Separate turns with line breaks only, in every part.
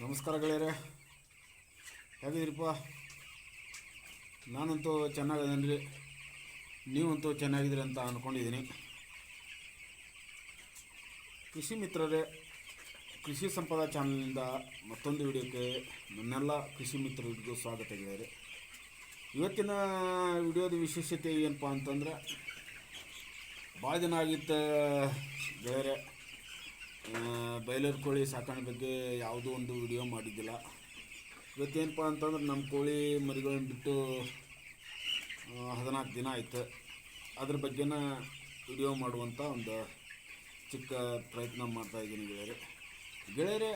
ನಮಸ್ಕಾರ ಗೆಳೆಯರೆ. ಹೇಗಿದ್ದೀರಪ್ಪ? ನಾನಂತೂ ಚೆನ್ನಾಗಿದ್ದೀನಿ ರೀ ನೀವಂತೂ ಚೆನ್ನಾಗಿದ್ದೀರಿ ಅಂತ ಅಂದ್ಕೊಂಡಿದ್ದೀನಿ ಕೃಷಿ ಮಿತ್ರರೇ, ಕೃಷಿ ಸಂಪದ ಚಾನಲ್ನಿಂದ ಮತ್ತೊಂದು ವಿಡಿಯೋಕ್ಕೆ ನನ್ನೆಲ್ಲ ಕೃಷಿ ಮಿತ್ರರಿಗೂ ಸ್ವಾಗತ ಗೆಳೆಯರೆ. ಇವತ್ತಿನ ವಿಡಿಯೋದ ವಿಶೇಷತೆ ಏನಪ್ಪ ಅಂತಂದ್ರೆ ಭಾಳ ದಿನ ಆಗಿತ್ತು ಗೆಳೆಯರೆ ಆ, ಬಾಯ್ಲರ್ ಕೋಳಿ ಸಾಕಾಣೆ ಬಗ್ಗೆ ಯಾವುದೋ ಒಂದು ವಿಡಿಯೋ ಮಾಡಿದ್ದಿಲ್ಲ. ಇವತ್ತೇನಪ್ಪ ಅಂತಂದ್ರೆ ನಮ್ಮ ಕೋಳಿ ಮರಿಗಳನ್ನು ಬಿಟ್ಟು ಹದಿನಾಲ್ಕು ದಿನ ಆಯಿತು. ಅದ್ರ ಬಗ್ಗೆನ ವಿಡಿಯೋ ಮಾಡುವಂಥ ಒಂದು ಚಿಕ್ಕ ಪ್ರಯತ್ನ ಮಾಡ್ತಾ ಇದ್ದೀನಿ ಗೆಳೆಯರೆ. ಗೆಳೆಯರೆ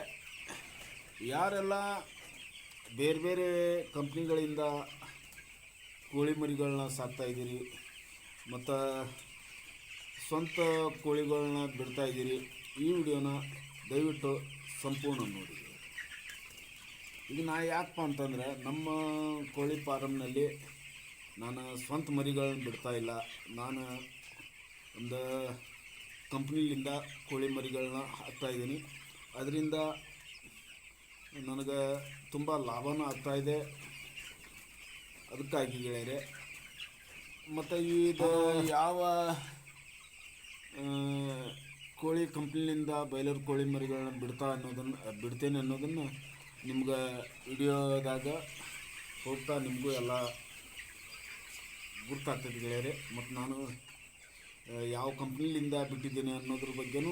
ಯಾರೆಲ್ಲ ಬೇರೆ ಬೇರೆ ಕಂಪ್ನಿಗಳಿಂದ ಕೋಳಿ ಮರಿಗಳನ್ನ ಸಾಕ್ತಾ ಇದ್ದೀರಿ ಮತ್ತು ಸ್ವಂತ ಕೋಳಿಗಳನ್ನ ಬಿಡ್ತಾ ಇದ್ದೀರಿ ಈ ವಿಡಿಯೋನ ದಯವಿಟ್ಟು ಸಂಪೂರ್ಣ ನೋಡಿ. ಈಗ ನಾ ಯಾಕಪ್ಪ ಅಂತಂದರೆ ನಮ್ಮ ಕೋಳಿ ಫಾರಮ್ನಲ್ಲಿ ನಾನು ಸ್ವಂತ ಮರಿಗಳನ್ನು ಬಿಡ್ತಾ ಇಲ್ಲ. ನಾನು ಒಂದು ಕಂಪ್ನಿಲಿಂದ ಕೋಳಿ ಮರಿಗಳನ್ನ ಹಾಕ್ತಾ ಇದ್ದೀನಿ. ಅದರಿಂದ ನನಗೆ ತುಂಬ ಲಾಭನೂ ಆಗ್ತಾಯಿದೆ ಅದಕ್ಕಾಗಿ ಗೆಳೆಯರೆ ಮತ್ತು ಇದು ಯಾವ ಕೋಳಿ ಕಂಪ್ನಿಯಿಂದ ಬಾಯ್ಲರ್ ಕೋಳಿ ಮರಿಗಳನ್ನ ಬಿಡ್ತಾ ಅನ್ನೋದನ್ನು, ಬಿಡ್ತೇನೆ ಅನ್ನೋದನ್ನು ನಿಮ್ಗೆ ವಿಡಿಯೋದಾಗ ಹೋಗ್ತಾ ನಿಮಗೂ ಎಲ್ಲ ಗುರ್ತಾಗ್ತದೆ ಗೆಳೆಯರೆ. ಮತ್ತು ನಾನು ಯಾವ ಕಂಪ್ನಿಯಿಂದ ಬಿಟ್ಟಿದ್ದೀನಿ ಅನ್ನೋದ್ರ ಬಗ್ಗೆನೂ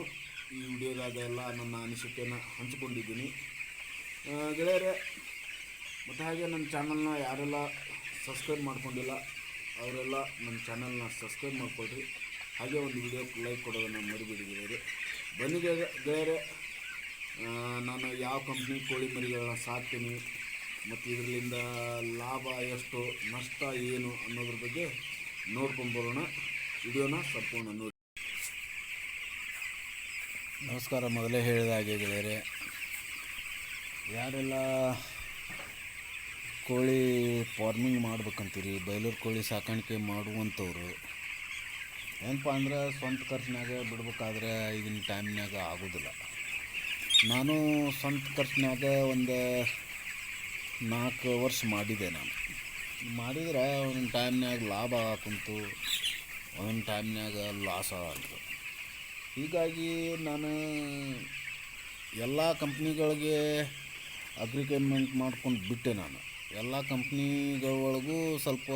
ಈ ವಿಡಿಯೋದಾಗ ಎಲ್ಲ ನನ್ನ ಅನಿಸಿಕೆಯನ್ನು ಹಂಚಿಕೊಂಡಿದ್ದೀನಿ. ಗೆಳೆಯರೆ ಮತ್ತು ಹಾಗೆ ನನ್ನ ಚಾನಲ್ನ ಯಾರೆಲ್ಲ ಸಬ್ಸ್ಕ್ರೈಬ್ ಮಾಡ್ಕೊಂಡಿಲ್ಲ, ಅವರೆಲ್ಲ ನನ್ನ ಚಾನಲ್ನ ಸಬ್ಸ್ಕ್ರೈಬ್ ಮಾಡ್ಕೊಳ್ರಿ. ಹಾಗೆ ಒಂದು ವಿಡಿಯೋ ಲೈಕ್ ಕೊಡೋದನ್ನು ಮರಿಬಿಡಿದ್ದೀರಿ ಬನ್ನಿ ಗೆ- ಗೆಳೆಯರೆ ನಾನು ಯಾವ ಕಂಪ್ನಿ ಕೋಳಿ ಮರಿಗಳನ್ನ ಸಾಕ್ತೀನಿ, ಮತ್ತು ಇದರಿಂದ ಲಾಭ ಎಷ್ಟು, ನಷ್ಟ ಏನು ಅನ್ನೋದ್ರ ಬಗ್ಗೆ ನೋಡ್ಕೊಂಬರೋಣ ವಿಡಿಯೋನ ಸಂಪೂರ್ಣ ನೋಡಿ. ನಮಸ್ಕಾರ, ಮೊದಲೇ ಹೇಳಿದ ಹಾಗೆ ಗೆಳೆಯರೆ. ಯಾರೆಲ್ಲ ಕೋಳಿ ಫಾರ್ಮಿಂಗ್ ಮಾಡ್ಬೇಕಂತೀರಿ, ಬೈಲರ್ ಕೋಳಿ ಸಾಕಾಣಿಕೆ ಮಾಡುವಂಥವ್ರು ಏನಪ್ಪ ಅಂದ್ರೆ ಸ್ವಂತ ಖರ್ಚಿನಾಗ ಬಿಡ್ಬೇಕಾದ್ರೆ ಈಗಿನ ಟೈಮ್ನಾಗ ಆಗೋದಿಲ್ಲ. ನಾನು ಸ್ವಂತ ಖರ್ಚಿನಾಗ ಒಂದು ನಾಲ್ಕು ವರ್ಷ ಮಾಡಿದೆ ನಾನು. ಮಾಡಿದ್ರೆ ಒಂದೊಂದು ಟೈಮ್ನಾಗ ಲಾಭ ಕುಂತು, ಒಂದೊಂದು ಟೈಮ್ನಾಗ ಲಾಸ್ ಆಯಿತು. ಹೀಗಾಗಿ ನಾನು ಎಲ್ಲ ಕಂಪ್ನಿಗಳಿಗೆ ಅಗ್ರಿಮೆಂಟ್ ಮಾಡ್ಕೊಂಡು ಬಿಟ್ಟೆ ನಾನು. ಎಲ್ಲ ಕಂಪ್ನಿಗಳೊಳಗೂ ಸ್ವಲ್ಪ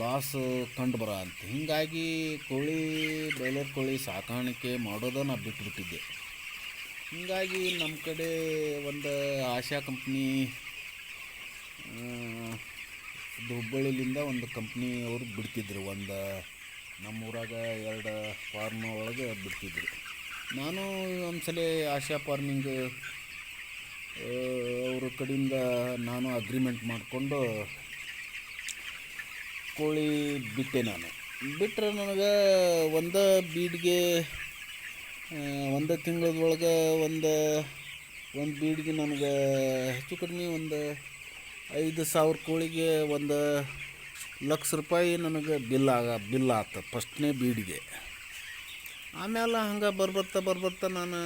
ಲಾಸ್ ಕಂಡು ಬರ ಅಂತ. ಹೀಗಾಗಿ ಕೋಳಿ, ಬ್ರಾಯ್ಲರ್ ಕೋಳಿ ಸಾಕಾಣಿಕೆ ಮಾಡೋದ ನಾ ಬಿಟ್ಬಿಟ್ಟಿದ್ದೆ. ಹೀಗಾಗಿ ನಮ್ಮ ಕಡೆ ಒಂದು ಆಶಾ ಕಂಪ್ನಿ ಹುಬ್ಬಳ್ಳಿಲಿಂದ ಒಂದು ಕಂಪ್ನಿ ಅವರು ಬಿಡ್ತಿದ್ರು. ಒಂದು ನಮ್ಮ ಊರಾಗ ಎರಡು ಫಾರ್ಮ್ ಒಳಗೆ ಬಿಡ್ತಿದ್ರು. ನಾನು ಒಂದ್ಸಲ ಆಶಾ ಫಾರ್ಮಿಂಗ್ ಅವ್ರ ಕಡೆಯಿಂದ ನಾನು ಅಗ್ರಿಮೆಂಟ್ ಮಾಡಿಕೊಂಡು ಕೋಳಿ ಬಿಟ್ಟೆ ನಾನು. ಬಿಟ್ಟರೆ ನನಗೆ ಒಂದು ಬೀಡ್ಗೆ ಒಂದು ತಿಂಗಳದೊಳಗೆ ಒಂದು ಒಂದು ಬೀಡ್ಗೆ ನನಗೆ ಹೆಚ್ಚು ಕಡಿಮೆ ಒಂದು ಐದು ಸಾವಿರ ಕೋಳಿಗೆ ಒಂದು ಲಕ್ಷ ರೂಪಾಯಿ ನನಗೆ ಬಿಲ್ ಆಗ, ಬಿಲ್ ಆತ ಫಸ್ಟ್ನೇ ಬೀಡಿಗೆ. ಆಮೇಲೆ ಹಂಗೆ ಬರ್ಬರ್ತಾ ಬರ್ಬರ್ತಾ ನಾನು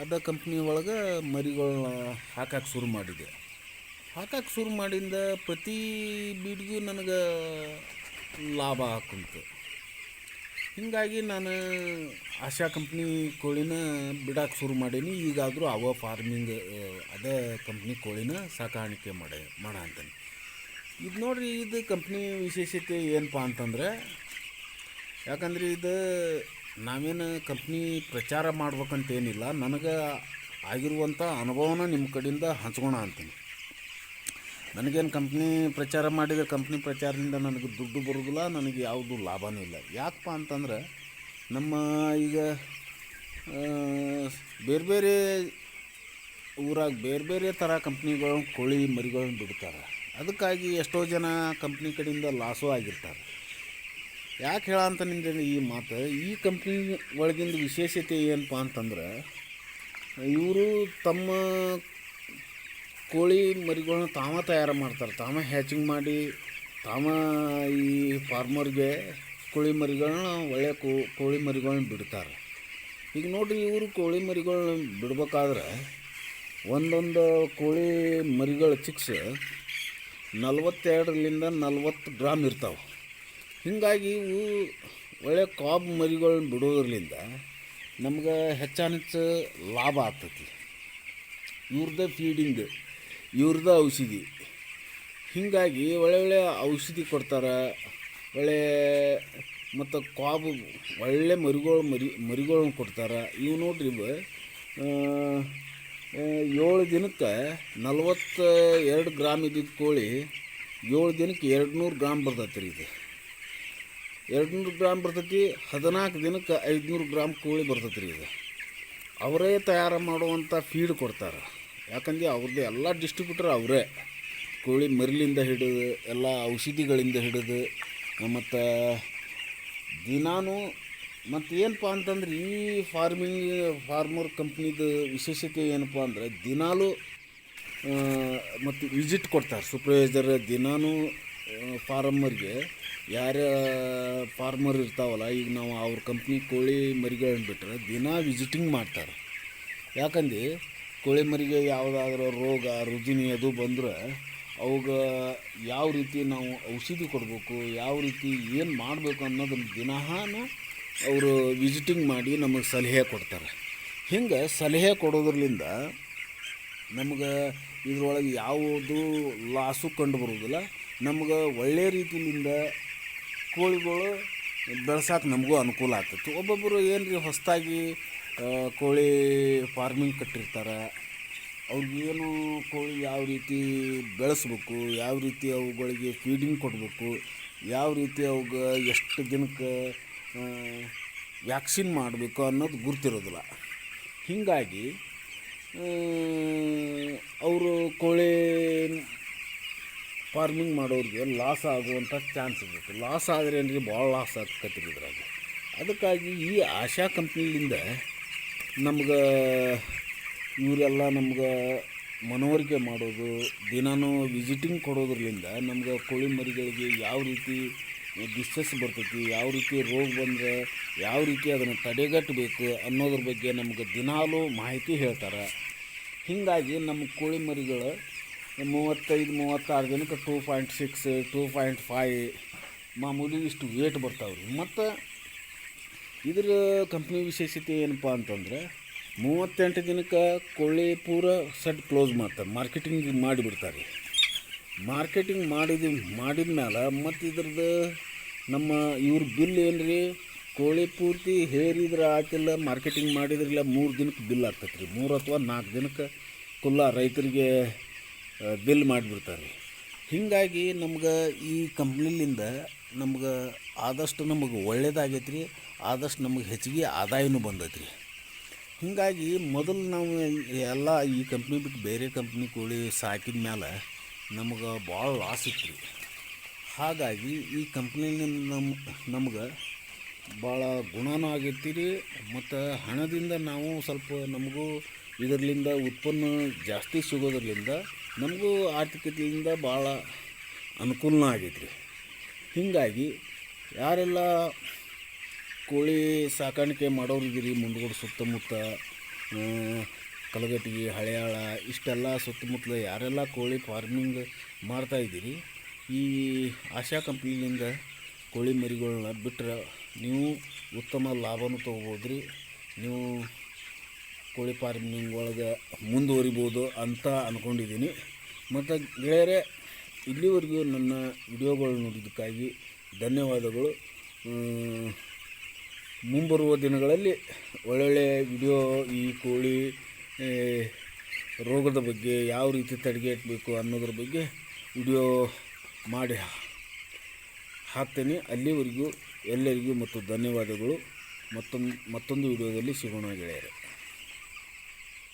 ಅದ ಕಂಪ್ನಿ ಒಳಗೆ ಮರಿಗಳನ್ನ ಹಾಕಕ್ಕೆ ಶುರು ಮಾಡಿದೆ. ಹಾಕಕ್ಕೆ ಶುರು ಮಾಡಿಂದ ಪ್ರತಿ ಬೀಡ್ಗೂ ನನಗೆ ಲಾಭ ಹಾಕುಂತು ಹೀಗಾಗಿ ನಾನು ಆಶಾ ಕಂಪ್ನಿ ಕೋಳಿನ ಬಿಡಕ್ಕೆ ಶುರು ಮಾಡೀನಿ. ಈಗಾದರೂ ಅವ ಫಾರ್ಮಿಂಗ್ ಅದೇ ಕಂಪ್ನಿ ಕೋಳಿನ ಸಾಕಾಣಿಕೆ ಮಾಡಿ, ಮಾಡ ಅಂತಾನೆ. ಇದು ನೋಡ್ರಿ, ಇದು ಕಂಪ್ನಿ ವಿಶೇಷತೆ ಏನಪ್ಪ ಅಂತಂದರೆ, ಯಾಕಂದ್ರೆ ಇದು ನಾವೇನು ಕಂಪ್ನಿ ಪ್ರಚಾರ ಮಾಡ್ಬೇಕಂತೇನಿಲ್ಲ. ನನಗೆ ಆಗಿರುವಂಥ ಅನುಭವನ ನಿಮ್ಮ ಕಡೆಯಿಂದ ಹಂಚ್ಕೋಣ ಅಂತೀನಿ. ನನಗೇನು ಕಂಪ್ನಿ ಪ್ರಚಾರ ಮಾಡಿದರೆ ಕಂಪ್ನಿ ಪ್ರಚಾರದಿಂದ ನನಗೆ ದುಡ್ಡು ಬರೋದಿಲ್ಲ, ನನಗೆ ಯಾವುದು ಲಾಭವೂ ಇಲ್ಲ. ಯಾಕಪ್ಪ ಅಂತಂದ್ರೆ ನಮ್ಮ ಈಗ ಬೇರೆ ಬೇರೆ ಊರಾಗ ಬೇರೆ ಬೇರೆ ಥರ ಕಂಪ್ನಿಗಳು ಕೋಳಿ ಮರಿಗಳನ್ನು ಬಿಡ್ತಾರೆ. ಅದಕ್ಕಾಗಿ ಎಷ್ಟೋ ಜನ ಕಂಪ್ನಿ ಕಡೆಯಿಂದ ಲಾಸು ಆಗಿರ್ತಾರೆ. ಯಾಕೆ ಹೇಳ ಅಂತ ನಿಂಗೆ ಈ ಮಾತು, ಈ ಕಂಪ್ನಿ ಒಳಗಿಂದ ವಿಶೇಷತೆ ಏನಪ್ಪ ಅಂತಂದ್ರೆ ಇವರು ತಮ್ಮ ಕೋಳಿ ಮರಿಗಳನ್ನ ತಾವ ತಯಾರು ಮಾಡ್ತಾರೆ. ತಾವ ಹ್ಯಾಚಿಂಗ್ ಮಾಡಿ ತಾವ ಈ ಫಾರ್ಮರ್ಗೆ ಕೋಳಿ ಮರಿಗಳನ್ನ ಒಳ್ಳೆಯ ಕೋಳಿ ಮರಿಗಳನ್ನ ಬಿಡ್ತಾರೆ. ಈಗ ನೋಡಿರಿ ಇವರು ಕೋಳಿ ಮರಿಗಳನ್ನ ಬಿಡ್ಬೇಕಾದ್ರೆ ಒಂದೊಂದು ಕೋಳಿ ಮರಿಗಳ ಚಿಕ್ಸ್ ನಲ್ವತ್ತೆರಡರಿಂದ ನಲ್ವತ್ತು ಗ್ರಾಮ್ ಇರ್ತಾವೆ. ಹೀಗಾಗಿ ಇವು ಒಳ್ಳೆ ಕಾಬ್ ಮರಿಗಳನ್ನ ಬಿಡೋದ್ರಿಂದ ನಮ್ಗೆ ಹೆಚ್ಚಾನೆಚ್ಚು ಲಾಭ ಆಗ್ತೈತಿ. ಇವ್ರದ್ದೇ ಫೀಡಿಂಗ್ ಇವ್ರದ್ದೇ ಔಷಧಿ. ಹೀಗಾಗಿ ಒಳ್ಳೆ ಒಳ್ಳೆ ಔಷಧಿ ಕೊಡ್ತಾರೆ. ಒಳ್ಳೆ ಮತ್ತು ಕಾಬು ಒಳ್ಳೆ ಮರಿಗಳು ಮರಿ ಮರಿಗಳನ್ನ ಕೊಡ್ತಾರೆ. ಇವು ನೋಡ್ರಿ ಏಳು ದಿನಕ್ಕೆ ನಲ್ವತ್ತ ಎರಡು ಗ್ರಾಮ್ ಇದ್ದಿದ್ದು ಕೋಳಿ ಏಳು ದಿನಕ್ಕೆ ಎರಡು ನೂರು ಗ್ರಾಮ್ ಬರ್ತೈತೆ ರೀ ಇದು. ಎರಡು ನೂರು ಗ್ರಾಮ್ ಬರ್ತೈತಿ, ಹದಿನಾಲ್ಕು ದಿನಕ್ಕೆ ಐದುನೂರು ಗ್ರಾಮ್ ಕೋಳಿ ಬರ್ತೈತೆ ರೀ ಇದು. ಅವರೇ ತಯಾರು ಮಾಡುವಂಥ ಫೀಡ್ ಕೊಡ್ತಾರೆ. ಯಾಕಂದ್ರೆ ಅವ್ರದ್ದು ಎಲ್ಲ ಡಿಸ್ಟ್ರಿಬ್ಯೂಟರ್ ಅವರೇ. ಕೋಳಿ ಮರಿಲಿಂದ ಹಿಡಿದು, ಎಲ್ಲ ಔಷಧಿಗಳಿಂದ ಹಿಡಿದು, ಮತ್ತು ದಿನಾನು ಮತ್ತು ಏನಪ್ಪ ಅಂತಂದ್ರೆ ಈ ಫಾರ್ಮಿಂಗ್ ಫಾರ್ಮರ್ ಕಂಪ್ನಿದು ವಿಶೇಷತೆ ಏನಪ್ಪ ಅಂದರೆ ದಿನಾಲು ಮತ್ತು ವಿಸಿಟ್ ಕೊಡ್ತಾರೆ. ಸೂಪರ್ವೈಸರ್ ದಿನಾನು ಫಾರ್ಮರ್ಗೆ ಯಾರ ಫಾರ್ಮರ್ ಇರ್ತಾವಲ್ಲ, ಈಗ ನಾವು ಅವ್ರ ಕಂಪ್ನಿ ಕೋಳಿ ಮರಿಗಳನ್ನ ಬಿಟ್ಟರೆ ದಿನಾ ವಿಸಿಟಿಂಗ್ ಮಾಡ್ತಾರೆ. ಯಾಕಂದ್ರೆ ಕೋಳಿ ಮರಿಗೆ ಯಾವುದಾದ್ರೂ ರೋಗ, ರುಜಿನಿ ಅದು ಬಂದ್ರೆ ಅವಾಗ ಯಾವ ರೀತಿ ನಾವು ಔಷಧಿ ಕೊಡಬೇಕು, ಯಾವ ರೀತಿ ಏನು ಮಾಡಬೇಕು ಅನ್ನೋದನ್ನು ದಿನಹಾನು ಅವರು ವಿಸಿಟಿಂಗ್ ಮಾಡಿ ನಮಗೆ ಸಲಹೆ ಕೊಡ್ತಾರೆ. ಹಿಂಗೆ ಸಲಹೆ ಕೊಡೋದ್ರಲಿಂದ ನಮ್ಗೆ ಇದರೊಳಗೆ ಯಾವುದು ಲಾಸು ಕಂಡು ಬರುವುದಿಲ್ಲ ನಮ್ಗೆ ಒಳ್ಳೆ ರೀತಿಯಿಂದ ಕೋಳಿಗಳು ಬೆಳ್ಸೋಕೆ ನಮಗೂ ಅನುಕೂಲ ಆಗ್ತೈತಿ. ಒಬ್ಬೊಬ್ಬರು ಏನು ರೀ ಹೊಸದಾಗಿ ಕೋಳಿ ಫಾರ್ಮಿಂಗ್ ಕಟ್ಟಿರ್ತಾರೆ. ಅವ್ರಿಗೇನು ಕೋಳಿ ಯಾವ ರೀತಿ ಬೆಳೆಸ್ಬೇಕು, ಯಾವ ರೀತಿ ಅವುಗಳಿಗೆ ಫೀಡಿಂಗ್ ಕೊಡಬೇಕು, ಯಾವ ರೀತಿ ಅವ್ಗೆ ಎಷ್ಟು ದಿನಕ್ಕೆ ವ್ಯಾಕ್ಸಿನ್ ಮಾಡಬೇಕು ಅನ್ನೋದು ಗುರ್ತಿರೋದಿಲ್ಲ. ಹೀಗಾಗಿ ಅವರು ಕೋಳಿ ಫಾರ್ಮಿಂಗ್ ಮಾಡೋರಿಗೆ ಲಾಸ್ ಆಗುವಂಥ ಚಾನ್ಸ್ ಇರಬೇಕು ಲಾಸ್ ಆದರೆ ಏನ್ರಿ? ಭಾಳ ಲಾಸ್ ಆಗ್ತೈತಿ ಇದ್ರಾಗ. ಅದಕ್ಕಾಗಿ ಈ ಆಶಾ ಕಂಪ್ನಿಲಿಂದ ನಮ್ಗೆ ಇವರೆಲ್ಲ ನಮ್ಗೆ ಮನವರಿಕೆ ಮಾಡೋದು, ದಿನಾನೂ ವಿಸಿಟಿಂಗ್ ಕೊಡೋದ್ರಿಂದ ನಮ್ಗೆ ಕೋಳಿ ಮರಿಗಳಿಗೆ ಯಾವ ರೀತಿ ಡಿಸ್ಟಸ್ ಬರ್ತೈತಿ, ಯಾವ ರೀತಿ ರೋಗ ಬಂದರೆ ಯಾವ ರೀತಿ ಅದನ್ನು ತಡೆಗಟ್ಟಬೇಕು ಅನ್ನೋದ್ರ ಬಗ್ಗೆ ನಮ್ಗೆ ದಿನಾಲೂ ಮಾಹಿತಿ ಹೇಳ್ತಾರೆ. ಹೀಗಾಗಿ ನಮ್ಮ ಕೋಳಿ ಮರಿಗಳು ಮೂವತ್ತೈದು, ಮೂವತ್ತಾರು ದಿನಕ್ಕೆ two point six two point five ಮಾಮೂಲಿ ಇಷ್ಟು ವೇಟ್ ಬರ್ತಾವೆ ರೀ ಮತ್ತು ಇದ್ರ ಕಂಪ್ನಿ ವಿಶೇಷತೆ ಏನಪ್ಪ ಅಂತಂದ್ರೆ ಮೂವತ್ತೆಂಟು ದಿನಕ್ಕೆ ಕೊಳ್ಳಿ ಪೂರ ಸೆಟ್ ಕ್ಲೋಸ್ ಮಾಡ್ತಾರೆ ಮಾರ್ಕೆಟಿಂಗ್ ಮಾಡಿಬಿಡ್ತಾರೆ. ಮಾರ್ಕೆಟಿಂಗ್ ಮಾಡಿದ ಮಾಡಿದ ಮೇಲೆ ಮತ್ತು ಇದ್ರದ್ದು ನಮ್ಮ ಇವ್ರ ಬಿಲ್ ಏನು ರೀ ಕೋಳಿ ಪೂರ್ತಿ ಹೇರಿದ್ರೆ ಆತಿಲ್ಲ ಮಾರ್ಕೆಟಿಂಗ್ ಮಾಡಿದ್ರಿಲ್ಲ, ಮೂರು ದಿನಕ್ಕೆ ಬಿಲ್ ಆಗ್ತೈತೆ ರೀ ಮೂರು ಅಥವಾ ನಾಲ್ಕು ದಿನಕ್ಕೆ ಕುಲ್ಲ ರೈತರಿಗೆ ಬಿಲ್ ಮಾಡಿಬಿಡ್ತಾರೆ. ಹೀಗಾಗಿ ನಮ್ಗೆ ಈ ಕಂಪ್ನಿಲಿಂದ ನಮ್ಗೆ ಆದಷ್ಟು ನಮಗೆ ಒಳ್ಳೇದಾಗೈತೆ ರೀ ಆದಷ್ಟು ನಮಗೆ ಹೆಚ್ಚಿಗೆ ಆದಾಯನೂ ಬಂದೈತೆ ರೀ ಹೀಗಾಗಿ ಮೊದಲು ನಾವು ಎಲ್ಲ ಈ ಕಂಪ್ನಿ ಬಿಟ್ಟು ಬೇರೆ ಕಂಪ್ನಿ ಕೋಳಿ ಸಾಕಿದ ಮೇಲೆ ನಮಗೆ ಭಾಳ ಲಾಸ್ ಇತ್ತು ರೀ ಹಾಗಾಗಿ ಈ ಕಂಪ್ನಿಲಿಂದ ನಮ್ಮ ನಮ್ಗೆ ಭಾಳ ಗುಣನೂ ಆಗೈತಿ ರೀ ಮತ್ತು ಹಣದಿಂದ ನಾವು ಸ್ವಲ್ಪ ನಮಗೂ ಇದರಿಂದ ಉತ್ಪನ್ನ ಜಾಸ್ತಿ ಸಿಗೋದ್ರಿಂದ ನಮಗೂ ಆರ್ಥಿಕತೆಯಿಂದ ಭಾಳ ಅನುಕೂಲನೂ ಆಗೈತೆ ರೀ ಹೀಗಾಗಿ ಯಾರೆಲ್ಲ ಕೋಳಿ ಸಾಕಾಣಿಕೆ ಮಾಡೋರಿದ್ದೀರಿ ಮುಂದಗಡೆ ಸುತ್ತಮುತ್ತ ಕಲಗಟ್ಟಿಗೆ ಹಳೆಯಾಳ, ಇಷ್ಟೆಲ್ಲ ಸುತ್ತಮುತ್ತಲ ಯಾರೆಲ್ಲ ಕೋಳಿ ಫಾರ್ಮಿಂಗ್ ಮಾಡ್ತಾಯಿದ್ದೀರಿ ಈ ಆಶಾ ಕಂಪ್ನಿಯಿಂದ ಕೋಳಿ ಮರಿಗಳನ್ನ ಬಿಟ್ಟರೆ ನೀವು ಉತ್ತಮ ಲಾಭನೂ ತೊಗೋಬೋದು ರೀ ನೀವು ಕೋಳಿ ಫಾರ್ಮಿಂಗ್ ಒಳಗೆ ಮುಂದುವರಿಬೋದು ಅಂತ ಅಂದ್ಕೊಂಡಿದ್ದೀನಿ ಮತ್ತು ಗೆಳೆಯರೇ, ಇಲ್ಲಿವರೆಗೂ ನನ್ನ ವಿಡಿಯೋಗಳು ನೋಡಿದ್ದಕ್ಕಾಗಿ ಧನ್ಯವಾದಗಳು. ಮುಂಬರುವ ದಿನಗಳಲ್ಲಿ ಒಳ್ಳೊಳ್ಳೆಯ ವಿಡಿಯೋ ಈ ಕೋಳಿ ರೋಗದ ಬಗ್ಗೆ ಯಾವ ರೀತಿ ತಡೆಗಟ್ಟಬೇಕು ಅನ್ನೋದ್ರ ಬಗ್ಗೆ ವಿಡಿಯೋ ಮಾಡಿ ಹಾಕ್ತೇನೆ. ಅಲ್ಲಿವರೆಗೂ ಎಲ್ಲರಿಗೂ ಮತ್ತು ಧನ್ಯವಾದಗಳು. ಮತ್ತೊಂದು ಮತ್ತೊಂದು ವಿಡಿಯೋದಲ್ಲಿ ಸಿಗೋಣ ಗೆಳೆಯರೆ.